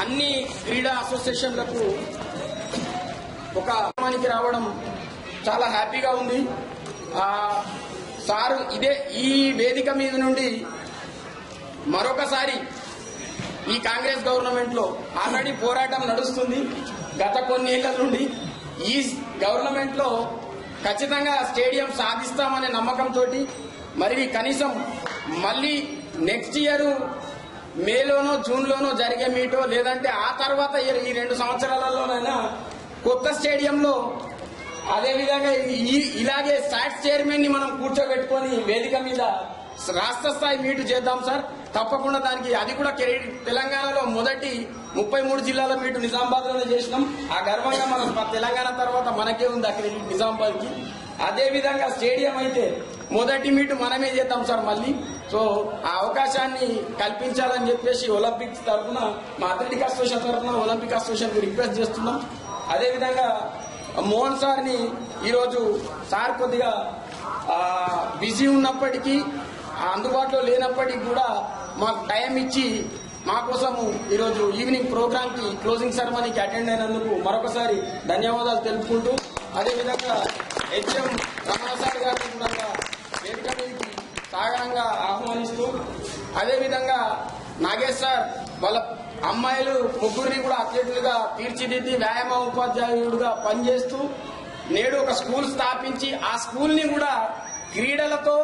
అన్ని క్రీడా అసోసియేషన్లకు ఒక గ్రామానికి రావడం చాలా హ్యాపీగా ఉంది. సారు ఇదే ఈ వేదిక మీద నుండి మరొకసారి ఈ కాంగ్రెస్ గవర్నమెంట్లో ఆల్రెడీ పోరాటం నడుస్తుంది. గత కొన్ని ఏళ్ళ నుండి ఈ గవర్నమెంట్లో ఖచ్చితంగా స్టేడియం సాధిస్తామనే నమ్మకంతో మరి కనీసం మళ్ళీ నెక్స్ట్ ఇయర్ మేలోనో జూన్ లోనో జరిగే మీటో లేదంటే ఆ తర్వాత ఈ- రెండు సంవత్సరాలలోనైనా కొత్త స్టేడియంలో అదేవిధంగా ఈ- ఇలాగే స్టాట్స్ చైర్మన్ని మనం కూర్చోబెట్టుకొని వేదిక మీద రాష్ట్ర స్థాయి మీటు చేద్దాం సార్. తప్పకుండా దానికి అది కూడా క్రెడిట్ తెలంగాణలో మొదటి ముప్పై మూడు జిల్లాల మీటు నిజామాబాద్లోనే చేసినాం. ఆ గర్వంగా మనం తెలంగాణ తర్వాత మనకే ఉంది ఆ క్రెడిట్ నిజామాబాద్కి అదేవిధంగా స్టేడియం అయితే మొదటి మీటు మనమే చేద్దాం సార్ మళ్ళీ. సో ఆ అవకాశాన్ని కల్పించాలని చెప్పేసి ఒలింపిక్స్ తరఫున మా అథ్లెటిక్ అసోసియేషన్ తరఫున ఒలింపిక్ అసోసియేషన్కి రిక్వెస్ట్ చేస్తున్నాం. అదేవిధంగా మోహన్ సార్ని ఈరోజు సార్ కొద్దిగా బిజీ ఉన్నప్పటికీ అందుబాటులో లేనప్పటికీ కూడా మాకు టైం ఇచ్చి మా కోసము ఈరోజు ఈవినింగ్ ప్రోగ్రామ్కి క్లోజింగ్ సెరమనీకి అటెండ్ అయినందుకు మరొకసారి ధన్యవాదాలు తెలుపుకుంటూ అదేవిధంగా హెచ్ఎం రమణ సార్ కూడా సాగరంగా ఆహ్వానిస్తూ అదేవిధంగా నాగేష్ సార్ వాళ్ళ అమ్మాయిలు ముగ్గురిని కూడా అథ్లెట్లుగా తీర్చిదిద్ది వ్యాయామ ఉపాధ్యాయుడుగా పనిచేస్తూ నేడు ఒక స్కూల్ స్థాపించి ఆ స్కూల్ని కూడా క్రీడలతో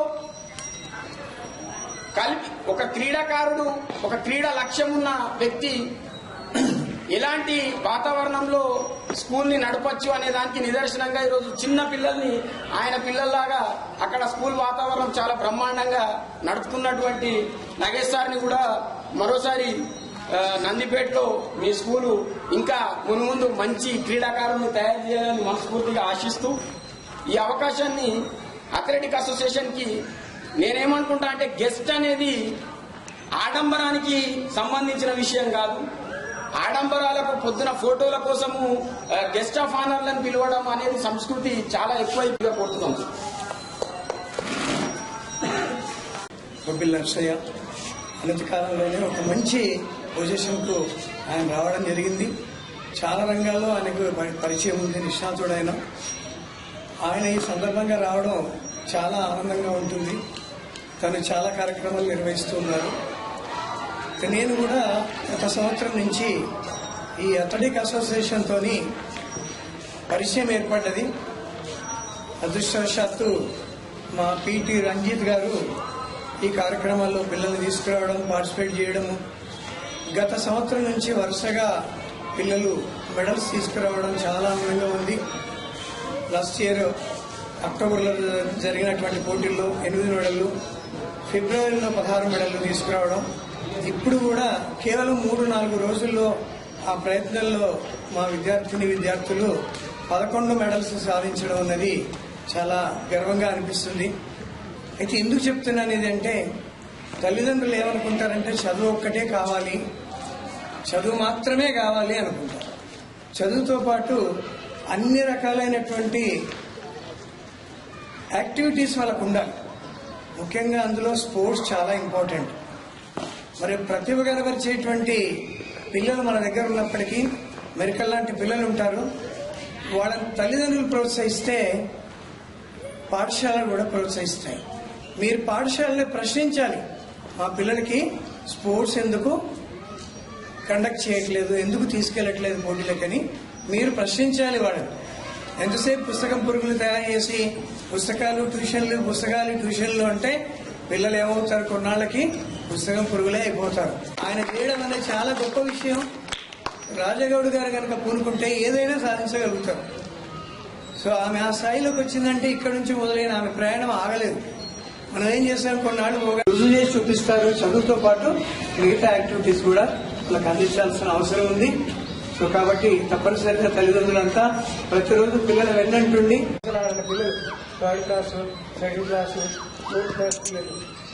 కలిపి ఒక క్రీడాకారుడు ఒక క్రీడా లక్ష్యం ఉన్న వ్యక్తి ఎలాంటి వాతావరణంలో స్కూల్ని నడపచ్చు అనే దానికి నిదర్శనంగా ఈరోజు చిన్న పిల్లల్ని ఆయన పిల్లల్లాగా అక్కడ స్కూల్ వాతావరణం చాలా బ్రహ్మాండంగా నడుపుతున్నటువంటి నగేష్ సార్ని కూడా మరోసారి నందిపేటలో మీ స్కూలు ఇంకా మునుముందు మంచి క్రీడాకారుల్ని తయారు చేయాలని మనస్ఫూర్తిగా ఆశిస్తూ ఈ అవకాశాన్ని అథ్లెటిక్ అసోసియేషన్కి నేనేమనుకుంటా అంటే గెస్ట్ అనేది ఆడంబరానికి సంబంధించిన విషయం కాదు. ఆడంబరాలకు పొద్దున ఫోటోల కోసము గెస్ట్ ఆఫ్ ఆనర్లను పిలవడం అనేది సంస్కృతి చాలా ఎక్కువైపోయి కొడుతున్నాం బొబ్బిల్ నర్సయ్య అనతి కాలంలోనే ఒక మంచి పొజిషన్కు ఆయన రావడం జరిగింది. చాలా రంగాల్లో ఆయనకు పరిచయం ఉంది నిష్ణాతుడు ఆయన ఆయన ఈ సందర్భంగా రావడం చాలా ఆనందంగా ఉంటుంది. తను చాలా కార్యక్రమాలు నిర్వహిస్తూ ఉన్నారు. నేను కూడా గత సంవత్సరం నుంచి ఈ అథ్లెటిక్ అసోసియేషన్తోని పరిచయం ఏర్పడ్డది. అదృష్టవశాత్తు మా పిటి రంజిత్ గారు ఈ కార్యక్రమాల్లో పిల్లల్ని తీసుకురావడం పార్టిసిపేట్ చేయడము గత సంవత్సరం నుంచి వరుసగా పిల్లలు మెడల్స్ తీసుకురావడం చాలా ఆనందంగా ఉంది. లాస్ట్ ఇయర్ అక్టోబర్లో జరిగినటువంటి పోటీల్లో ఎనిమిది మెడళ్ళు ఫిబ్రవరిలో పదహారు మెడళ్ళు తీసుకురావడం ఇప్పుడు కూడా కేవలం మూడు నాలుగు రోజుల్లో ఆ ప్రయత్నంలో మా విద్యార్థిని విద్యార్థులు పదకొండు మెడల్స్ సాధించడం అనేది చాలా గర్వంగా అనిపిస్తుంది. అయితే ఎందుకు చెప్తున్నాను ఇదంటే తల్లిదండ్రులు ఏమనుకుంటారంటే చదువు ఒక్కటే కావాలి చదువు మాత్రమే కావాలి అనుకుంటారు. చదువుతో పాటు అన్ని రకాలైనటువంటి యాక్టివిటీస్ వాళ్ళకు ఉండాలి. ముఖ్యంగా అందులో స్పోర్ట్స్ చాలా ఇంపార్టెంట్. మరి ప్రతిభ కనబరిచేటువంటి పిల్లలు మన దగ్గర ఉన్నప్పటికీ మెరికల్ లాంటి పిల్లలు ఉంటారు. వాళ్ళని తల్లిదండ్రులు ప్రోత్సహిస్తే పాఠశాలలు కూడా ప్రోత్సహిస్తాయి. మీరు పాఠశాలని ప్రశ్నించాలి. మా పిల్లలకి స్పోర్ట్స్ ఎందుకు కండక్ట్ చేయట్లేదు ఎందుకు తీసుకెళ్ళట్లేదు పోటీలకని మీరు ప్రశ్నించాలి వాళ్ళని. ఎంతసేపు పుస్తకం పురుగులు తయారు చేసి పుస్తకాలు ట్యూషన్లు పుస్తకాలు ట్యూషన్లు అంటే పిల్లలు ఏమవుతారు కొన్నాళ్ళకి? పుస్తకం పురుగులే అయిపోతారు. ఆయన చేయడం అనేది చాలా గొప్ప విషయం. రాజగౌడ్ గారు కనుక పూనుకుంటే ఏదైనా సాధించగలుగుతారు. సో ఆమె ఆ స్థాయిలోకి వచ్చిందంటే ఇక్కడ నుంచి మొదలైన ఆమె ప్రయాణం ఆగలేదు. మనం ఏం చేస్తాం? కొన్నాళ్ళు రుజువు చేసి చూపిస్తారు. చదువుతో పాటు మిగతా యాక్టివిటీస్ కూడా వాళ్ళకి అందించాల్సిన అవసరం ఉంది. సో కాబట్టి తప్పనిసరిగా తల్లిదండ్రులంతా ప్రతిరోజు పిల్లలు వెళ్ళంటుండి పిల్లలు థర్డ్ క్లాసు సెకండ్ క్లాసు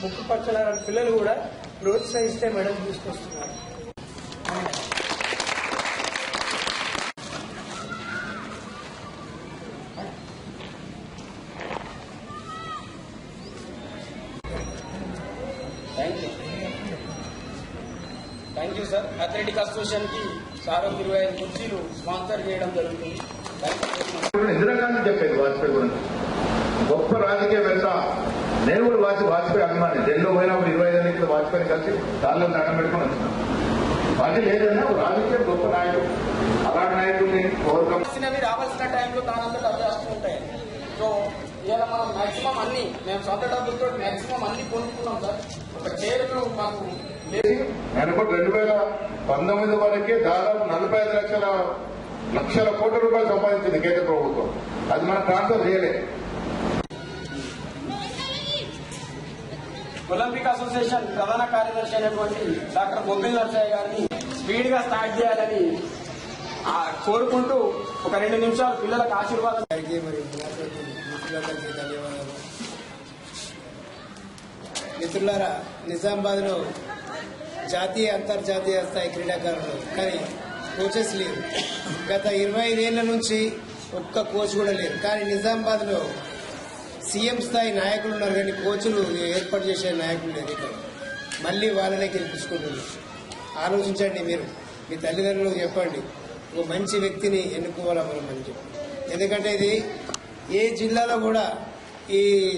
ముక్కు పచ్చలాంటి పిల్లలు కూడా ప్రోత్సహిస్తే మెడల్ తీసుకొస్తున్నారు. థ్యాంక్ యూ సార్ అథ్లెటిక్ అసోసియేషన్కి సార్ ఒక ఇరవై ఐదు కుర్చీలు స్పాన్సర్ చేయడం జరుగుతుంది. ఇందిరాగాంధీ చెప్పేది వాజ్పేయి గురించి. గొప్ప రాజకీయవేత్త నేను కూడా వాజ్ వాజ్పేయి అభిమాని. ఢిల్లీలో పోయినప్పుడు ఇరవై ఐదు ఎన్నికలు వాజ్పేయి కలిసి దానిలో దండం పెట్టుకుని వచ్చినాం. పార్టీ లేదన్నా ఒక రాజకీయ గొప్ప నాయకుడు. అలాంటి నాయకుడిని కోరుకం రావాల్సినవి రావాల్సిన టైంలో దానంతట అవి వస్తూ ఉంటాయి. సో ఇలా మనం మాక్సిమం అన్ని మేము సొంత డబ్బులతో మాక్సిమం అన్ని కొనుక్కున్నాం సార్. ఒక చైర్లు మాకు లేదు. నేను కూడా రెండు వేల పంతొమ్మిది వరకే దాదాపు నలభై ఐదు లక్షల లక్షల కోట్ల రూపాయలు సంపాదించింది కేంద్ర ప్రభుత్వం. అది మనం ట్రాన్స్ఫర్ చేయలేదు. ఒలింపిక్ అసోసియేషన్ ప్రధాన కార్యదర్శి అయినటువంటి డాక్టర్ బొబ్బిల్ నర్సయ్య గారిని స్పీడ్గా స్టార్ట్ చేయాలని కోరుకుంటూ ఒక రెండు నిమిషాలు పిల్లలకు ఆశీర్వాదం. గారికి మరియు మిత్రులారా నిజామాబాద్లో జాతీయ అంతర్జాతీయ స్థాయి క్రీడాకారులు కానీ కోచెస్ లేరు. గత ఇరవై ఐదేళ్ళ నుంచి ఒక్క కోచ్ కూడా లేరు. కానీ నిజామాబాద్లో సీఎం స్థాయి నాయకులు ఉన్నారు కానీ కోచ్లు ఏర్పాటు చేసే నాయకులు లేదు ఇక్కడ. మళ్ళీ వాళ్ళనే గెలిపించుకుంటున్నారు. ఆలోచించండి మీరు. మీ తల్లిదండ్రులకు చెప్పండి. ఒక మంచి వ్యక్తిని ఎన్నుకోవాలా మనం అని చెప్పి. ఎందుకంటే ఇది ఏ జిల్లాలో కూడా ఈ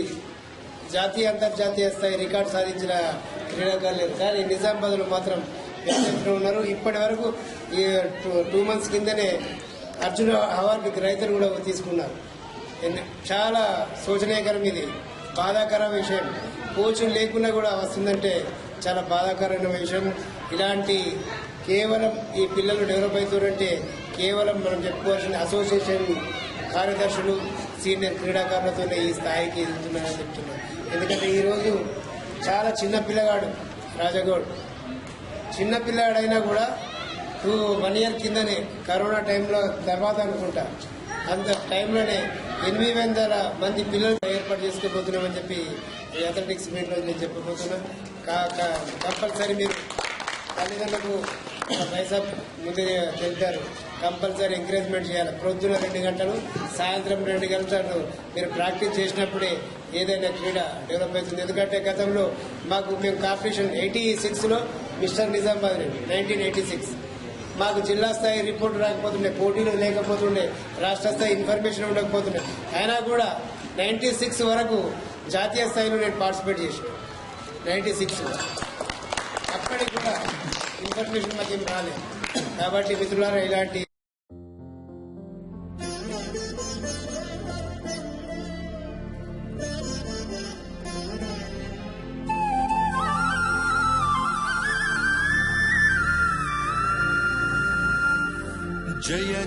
జాతీయ అంతర్జాతీయ స్థాయి రికార్డు సాధించిన క్రీడాకారులు లేదు కానీ నిజామాబాద్లో మాత్రం వ్యక్తిత్వం ఉన్నారు? ఇప్పటి వరకు ఈ టూ- టూ మంత్స్ కిందనే అర్జున అవార్డు రైతులు కూడా తీసుకున్నారు. చాలా శోచనీయకరం ఇది. బాధాకర విషయం. కోచులు లేకుండా కూడా వస్తుందంటే చాలా బాధాకరమైన విషయం. ఇలాంటి కేవలం ఈ పిల్లలు డెవలప్ అవుతారంటే కేవలం మనం చెప్పుకోవాల్సిన అసోసియేషన్ కార్యదర్శులు సీనియర్ క్రీడాకారులతోనే ఈ స్థాయికి ఎదుగుతున్నారని చెప్తున్నాను ఎందుకంటే ఈరోజు చాలా చిన్న పిల్లగాడు రాజగౌడ్. చిన్న పిల్లగాడైనా కూడా టూ వన్ ఇయర్ కిందనే కరోనా టైంలో తర్వాత అనుకుంటా. అంత టైంలోనే ఎనిమిది వందల మంది పిల్లలు ఏర్పాటు చేసుకోబోతున్నామని చెప్పి ఈ అథ్లెటిక్స్ రోజు నేను చెప్పబోతున్నాను కంపల్సరీ మీరు తల్లిదండ్రులకు పైసా ముందే తెలిపారు కంపల్సరీ ఎంకరేజ్మెంట్ చేయాలి. ప్రొద్దున రెండు గంటలు సాయంత్రం రెండు గంటలు మీరు ప్రాక్టీస్ చేసినప్పుడే ఏదైనా క్రీడ డెవలప్ అవుతుంది. ఎందుకంటే గతంలో మాకు మేము కాంపిటీషన్ ఎయిటీ సిక్స్లో mister Nizamabad nineteen eighty six. మాకు జిల్లా స్థాయి రిపోర్ట్ రాకపోతుండే పోటీలు లేకపోతుండే రాష్ట్ర స్థాయి ఇన్ఫర్మేషన్ ఉండకపోతుండే. అయినా కూడా నైన్టీ సిక్స్ వరకు జాతీయ స్థాయిలో నేను పార్టిసిపేట్ చేశాను. నైన్టీ సిక్స్ అప్పటికి కూడా ఇన్ఫర్మేషన్ మాకు ఏం రాలేదు. కాబట్టి మిత్రులారా ఇలాంటి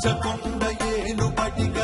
రాచకొండ ఏనుబడిగా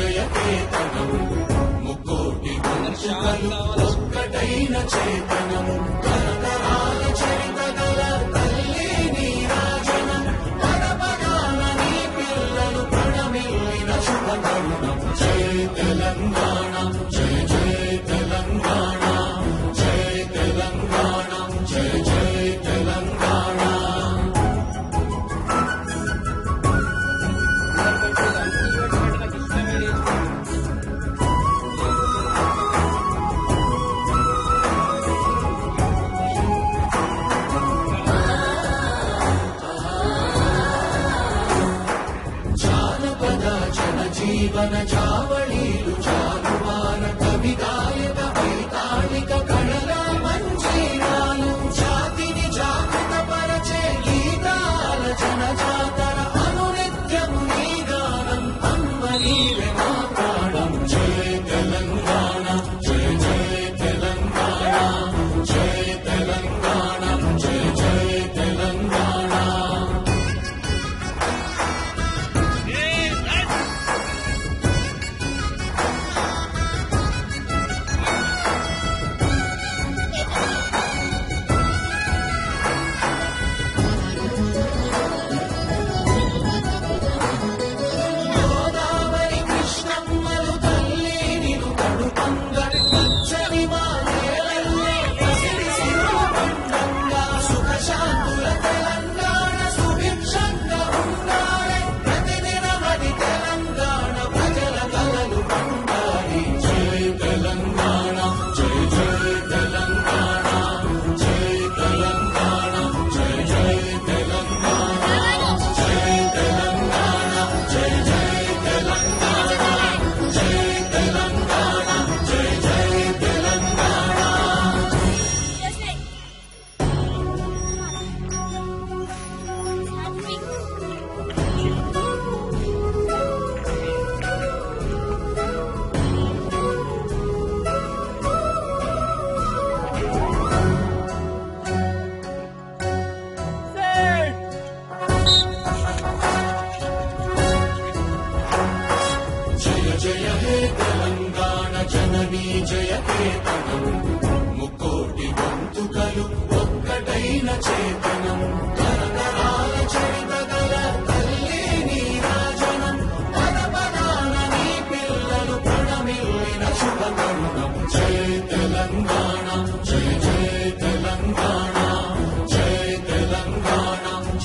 జయ ముక్కోటి గొంతుకలు ఒక్కటైన చేతనము. जीवनचावळि